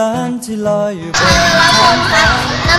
ล้านที่ลอยอยู่บนเราพงค่ะนา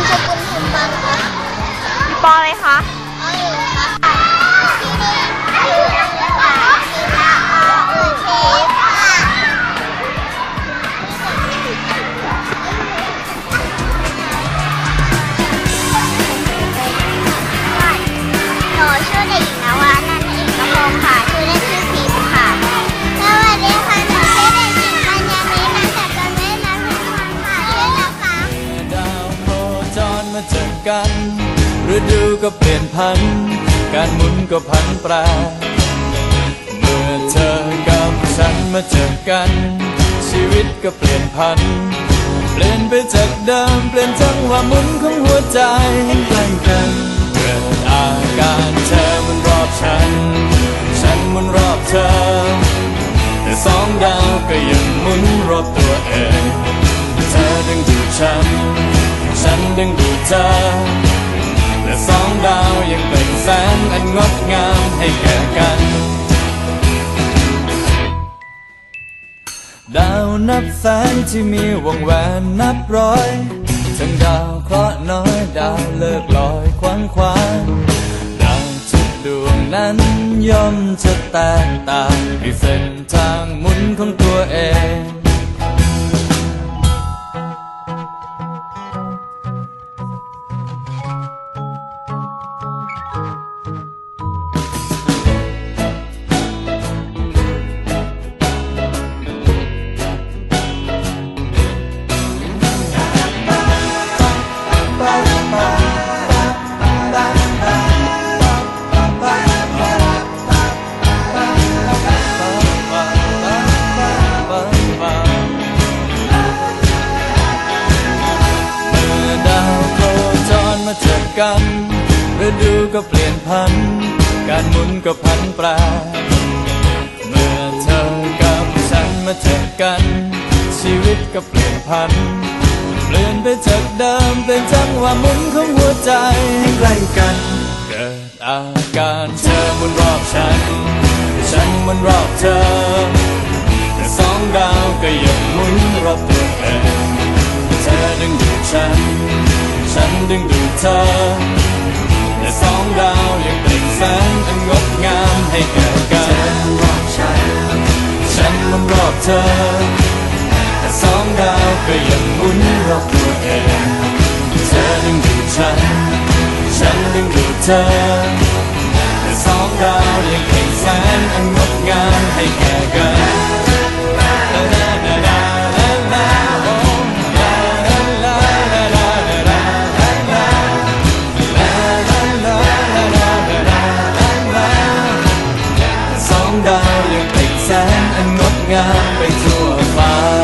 มาเจอกันฤดูก็เปลี่ยนพัน การหมุนก็พันแปรเมื่อเธอกับฉันมาเจอกัน ชีวิตก็เปลี่ยนพัน เปลี่ยนไปจากเดิมเปลี่ยนจังควะหมุนของหัวใจ และสองดาวยังเป็นแสงอันงดงามให้แก่กัน ดาวนับแสนที่มีวงแหวนนับร้อย ทั้งดาวเคราะห์น้อยดาวเลิกลอยควันควานดาวทุกดวงนั้นย่อมจะแตกต่างด้วยเส้นทางหมุนของตัวเอง กันฤดูก็เปลี่ยนพัน การหมุนก็พันแปรเมื่อเธอกับฉันมาเจอกัน ชีวิตก็เปลี่ยนพัน เปลี่ยนไปจากเดิมเป็นจังหวะหมุนของหัวใจให้ใกล้กัน เกิดอาการเธอมุนรอบฉัน ฉันมุนรอบเธอ แต่สองดาวก็ยังหมุนรอบตัวเองเธอดึงดูดฉัน ฉันดึงดูดเธอ และสองดาวยังเป็นแสงอันงดงามให้แก่กันรอบฉัน ฉันมันรอบเธอ แต่สองดาวก็ยังหมุนรอบตัวเอง เธอดึงดูดฉัน ฉันดึงดูดเธอ แต่สองดาวยังเป็นแสงอันงดงามให้แก่กัน fire.